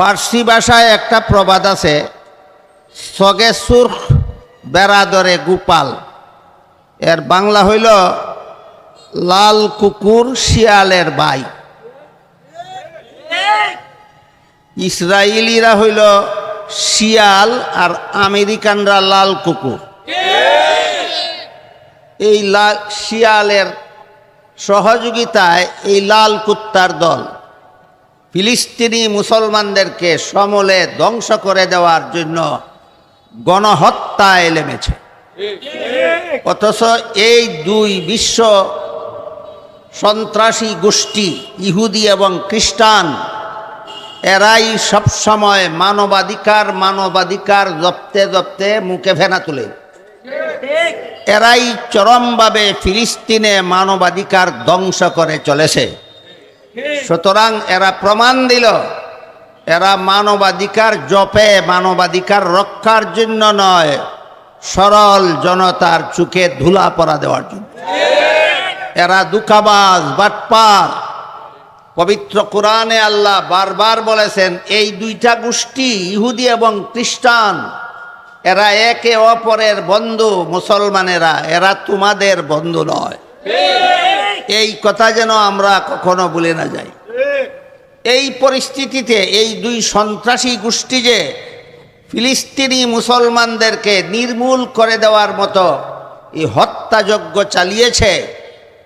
ফার্সি ভাষায় একটা প্রবাদ আছে, সগে সুর বেড়াদরে গোপাল। এর বাংলা হইল, লাল কুকুর শিয়ালের বাই। ইসরায়েলিরা হইল শিয়াল আর আমেরিকানরা লাল কুকুর। এই লাল শিয়ালের সহযোগিতায় এই লাল কুত্তার দল। ফিলিস্তিনি মুসলমানদেরকে সমলে ধ্বংস করে দেওয়ার জন্য গণহত্যায় নেমেছে অথচ এই দুই বিশ্ব সন্ত্রাসী গোষ্ঠী, ইহুদি এবং খ্রিস্টান, এরাই সবসময় মানবাধিকার মানবাধিকার জপতে জপতে মুখে ফেনা তুলে। এরাই চরমভাবে ফিলিস্তিনে মানবাধিকার ধ্বংস করে চলেছে। সুতরাং এরা প্রমাণ দিল, এরা মানবাধিকার জপে, মানবাধিকার রক্ষার জন্য নয়, সরল জনতার চুকে ধুলা পরা দেওয়ার জন্য। এরা দুকাবাজ বাটপার। পবিত্র কোরআনে আল্লাহ বারবার বলেছেন, এই দুইটা গোষ্ঠী ইহুদি এবং খ্রিস্টান, এরা একে অপরের বন্ধু মুসলমানেরা, এরা তোমাদের বন্ধু নয়। এই কথা যেন আমরা কখনো ভুলে না যাই। এই পরিস্থিতিতে এই দুই সন্ত্রাসী গোষ্ঠী যে ফিলিস্তিনি মুসলমানদেরকে নির্মূল করে দেওয়ার মতো এই হত্যাযজ্ঞ চালিয়েছে,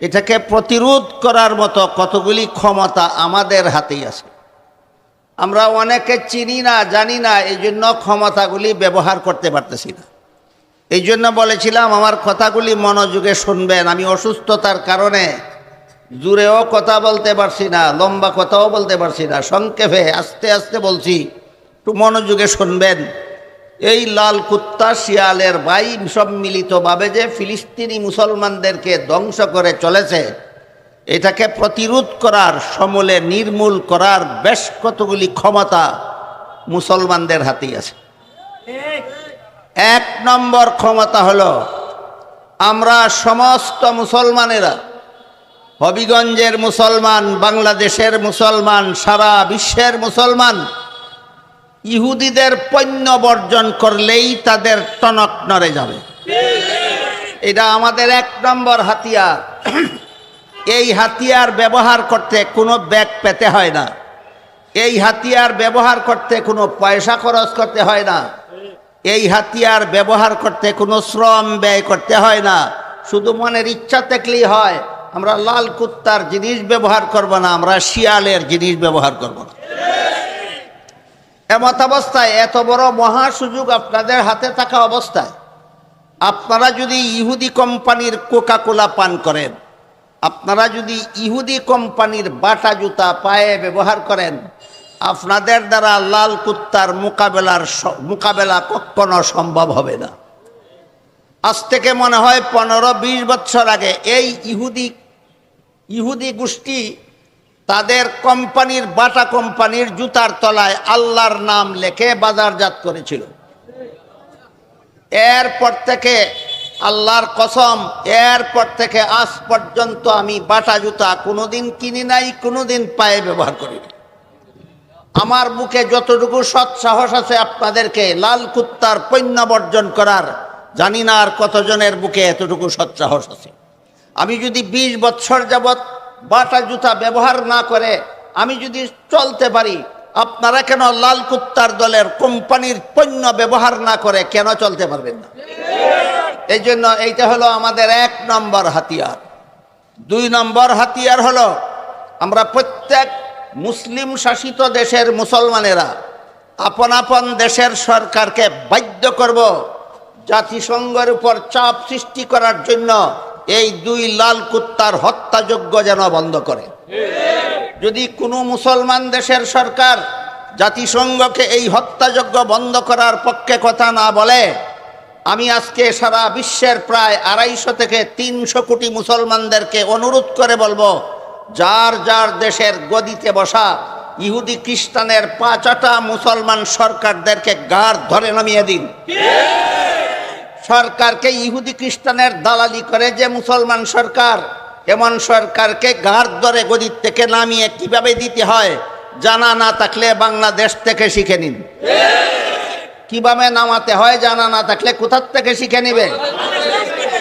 এটাকে প্রতিরোধ করার মতো কতগুলি ক্ষমতা আমাদের হাতেই আছে। আমরা অনেকে চিনি না, জানি না এই জন্য ক্ষমতাগুলি ব্যবহার করতে পারতেছি না। এই জন্য বলেছিলাম, আমার কথাগুলি মনোযোগে শুনবেন, আমি অসুস্থতার কারণে জুড়েও কথা বলতে পারছি না, লম্বা কথাও বলতে পারছি না, সংক্ষেপে আস্তে আস্তে বলছি, একটু মনোযোগে শুনবেন। এই লাল কুত্তা শিয়ালের বাই সম্মিলিতভাবে যে ফিলিস্তিনি মুসলমানদেরকে ধ্বংস করে চলেছে, এটাকে প্রতিরোধ করার, সমলে নির্মূল করার বেশ কতগুলি ক্ষমতা মুসলমানদের হাতেই আছে। এক নম্বর ক্ষমতা হলো, আমরা সমস্ত মুসলমানেরা হবিগঞ্জের মুসলমান, বাংলাদেশের মুসলমান, সারা বিশ্বের মুসলমান ইহুদিদের পণ্য বর্জন করলেই তাদের টনক নড়ে যাবে। এটা আমাদের এক নম্বর হাতিয়ার। এই হাতিয়ার ব্যবহার করতে কোনো ব্যাগ পেতে হয় না। এই হাতিয়ার ব্যবহার করতে কোনো পয়সা খরচ করতে হয় না। এই হাতিয়ার ব্যবহার করতে কোনো শ্রম ব্যয় করতে হয় না। শুধু মনের ইচ্ছা থাকলেই হয়। আমরা লাল কুত্তার জিনিস ব্যবহার করব না, আমরা শিয়ালের জিনিস ব্যবহার করব না। এমত অবস্থায় এত বড় মহা সুযোগ আপনাদের হাতে থাকা অবস্থায়, আপনারা যদি ইহুদি কোম্পানির কোকা কোলা পান করেন, আপনারা যদি ইহুদি কোম্পানির বাটা জুতা পায়ে ব্যবহার করেন, আপনাদের দ্বারা লাল কুত্তার মোকাবেলার মোকাবেলা কখনো সম্ভব হবে না। আজ থেকে মনে হয় পনেরো বিশ বছর আগে এই ইহুদি ইহুদি গোষ্ঠী তাদের কোম্পানির বাটা কোম্পানির জুতার তলায় আল্লাহর নাম লেখে বাজারজাত করেছিল এরপর থেকে আল্লাহর কসম, এরপর থেকে আজ পর্যন্ত আমি বাটা জুতা কোনোদিন কিনি নাই, কোনোদিন পায়ে ব্যবহার করি। আমার বুকে যতটুকু সৎ সাহস আছে আপনাদেরকে লাল কুত্তার পণ্য বর্জন করার, জানি না আর কতজনের বুকে এতটুকু সৎ সাহস আছে আমি যদি বিশ বৎসর যাবৎ বাটা জুতা ব্যবহার না করে আমি যদি চলতে পারি, আপনারা কেন লাল কুত্তার দলের কোম্পানির পণ্য ব্যবহার না করে কেন চলতে পারবেন না? এই জন্য এইটা হলো আমাদের এক নম্বর হাতিয়ার। দুই নম্বর হাতিয়ার হলো আমরা প্রত্যেক মুসলিম শাসিত দেশের মুসলমানেরা আপন আপন দেশের সরকারকে বাধ্য করব জাতিসংঘের উপর চাপ সৃষ্টি করার জন্য এই দুই লাল কুত্তার হত্যাযোগ্য যেন বন্ধ করে। যদি কোনো মুসলমান দেশের সরকার জাতিসংঘকে এই হত্যাযজ্ঞ বন্ধ করার পক্ষে কথা না বলে, আমি আজকে সারা বিশ্বের প্রায় আড়াইশো থেকে তিনশো কোটি মুসলমানদেরকে অনুরোধ করে বলব, যার যার দেশের গদিতে বসা ইহুদি খ্রিস্টানের পাঁচটা মুসলমান সরকারদেরকে গার ধরে নামিয়ে দিন। সরকারকে ইহুদি খ্রিস্টানের দালালি করে যে মুসলমান সরকার, এমন সরকারকে ঘাড় ধরে গদির থেকে নামিয়ে কীভাবে দিতে হয় জানা না থাকলে বাংলাদেশ থেকে শিখে নিন। কীভাবে নামাতে হয় জানা না থাকলে কোথার থেকে শিখে নিবে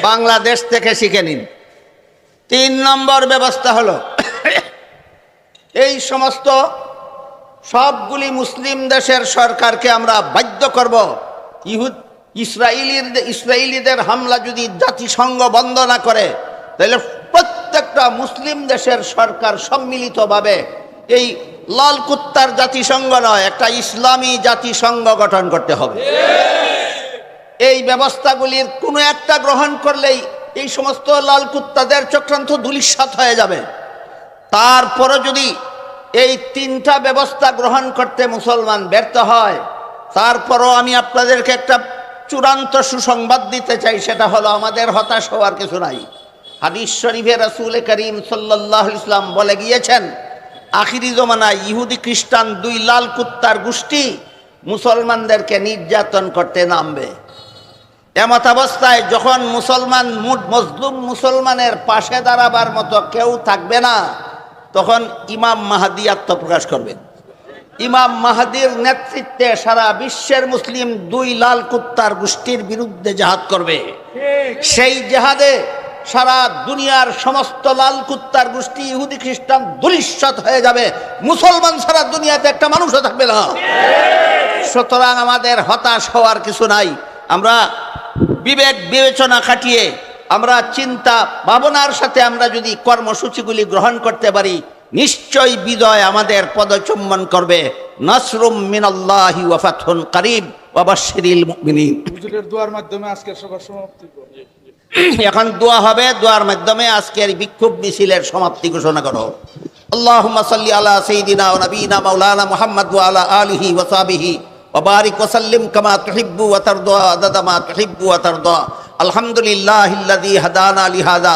বাংলাদেশ থেকে শিখে নিন। তিন নম্বর ব্যবস্থা হলো, এই সমস্ত সবগুলি মুসলিম দেশের সরকারকে আমরা বাধ্য করব। ইহুদ ইসরায়েলির ইসরায়েলিদের হামলা যদি জাতিসংঘ বন্ধ না করে, তাহলে প্রত্যেকটা মুসলিম দেশের সরকার সম্মিলিতভাবে এই লাল কুত্তার জাতিসংঘ নয়, একটা ইসলামী জাতিসংঘ গঠন করতে হবে। এই ব্যবস্থাগুলির কোনো একটা গ্রহণ করলেই এই সমস্ত লাল কুত্তাদের চক্রান্ত দুলিশ্বাত হয়ে যাবে। তারপরে যদি এই তিনটা ব্যবস্থা গ্রহণ করতে মুসলমান ব্যর্থ হয়, তারপরও আমি আপনাদেরকে একটা চূড়ান্ত সুসংবাদ দিতে চাই, সেটা হলো আমাদের হতাশ হওয়ার কিছু নাই। হাদিস শরীফে রাসূল করিম সাল্লাহ ইসলাম বলে গিয়েছেন, আখিরি জমানায় ইহুদি খ্রিস্টান দুই লাল কুত্তার গোষ্ঠী মুসলমানদেরকে নির্যাতন করতে নামবে। এমত অবস্থায় যখন মুসলমান মজলুম মুসলমানের পাশে দাঁড়াবার মতো কেউ থাকবে না, তখন ইমাম মাহাদি আত্মপ্রকাশ করবেন। ইমাম মাহাদির নেতৃত্বে সারা বিশ্বের মুসলিম দুই লাল কুত্তার গোষ্ঠীর বিরুদ্ধে জাহাদ করবে। সেই জেহাদে সারা দুনিয়ার সমস্ত লাল কুত্তার গোষ্ঠী ইহুদি খ্রিস্টান দুলিশ্বাত হয়ে যাবে। মুসলমান সারা দুনিয়াতে একটা মানুষও থাকবে না। সুতরাং আমাদের হতাশ হওয়ার কিছু নাই। আমরা বিবেক বিবেচনা খাটিয়ে আমরা চিন্তা ভাবনার সাথে আমরা যদি কর্মসূচিগুলি গ্রহণ করতে পারি নিশ্চয় বিজয় আমাদের পদচুম্বন করবে। নসরুম মিনাল্লাহি ওয়াফাতুন করিব ওয়াবাশশিরিল মুমিনিন। হুজুরের দোয়ার মাধ্যমে আজকের সভা সমাপ্তি এখন দোয়া হবে দোয়ার মাধ্যমে আজকের বিক্ষোভ মিছিলের সমাপ্তি ঘোষণা করো। আল্লাহুম্মা সাল্লি আলা সাইয়্যিদিনা ওয়া নাবিয়িনা মাওলানা মুহাম্মদ ওয়া আলা আলিহি ওয়া সাহবিহি। ওয়া বারিক ওয়া সাল্লিম কামা তুহিব্বু ওয়া তারদা আদাদা মা তুহিব্বু ওয়া তারদা। আলহামদুলিল্লাহিল্লাযী হাদানা লিহাযা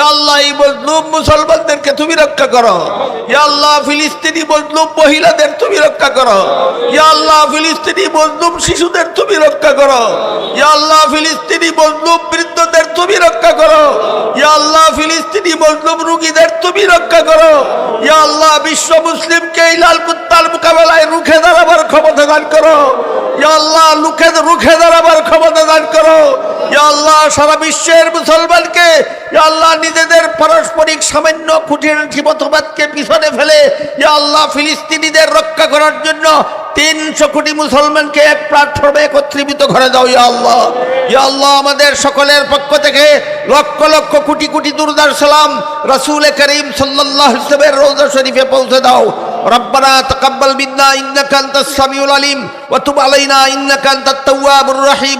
আল্লাহ, এই মুসলমানদেরকে তুমি রক্ষা করো। আল্লাহ, ফিলিস্তিনি মজলুম মহিলাদের তুমি রক্ষা করো। আল্লাহ, ফিলিস্তিনি মজলুম শিশুদের তুমি রক্ষা করো। আল্লাহ, ফিলিস্তিনি মজলুম বৃদ্ধদের তুমি রক্ষা করো। আল্লাহ, ফিলিস্তিনি মজলুম রুগীদের তুমি রক্ষা করো। আল্লাহ, বিশ্ব মুসলিমকে এই লাল কুত্তার মোকাবেলায় রুখে দাঁড়াবার ক্ষমতা দান করো। আল্লাহ লুখে রুখে দাঁড়াবার ক্ষমতা দান করো। আল্লাহ, সারা বিশ্বের মুসলমানকে আল্লাহ নিজেদের পারস্পরিক সামান্য খুঁটিনাটি মতবাদকে পিছনে ফেলে ইয়া আল্লাহ ফিলিস্তিনিদের রক্ষা করার জন্য তিনশো কোটি মুসলমানকে এক প্ল্যাটফর্মে একত্রিত করে দাও ইয়া আল্লাহ ইয়া আল্লাহ আমাদের সকলের পক্ষ থেকে লক্ষ লক্ষ কোটি কোটি দুরদার সালাম রাসূল করিম সাল্লাল্লাহু আলাইহি ওয়াসাল্লামের রওজা শরীফে পৌঁছে দাও ربنا تقبل منا انك انت السميع العليم وتب علينا انك انت التواب الرحيم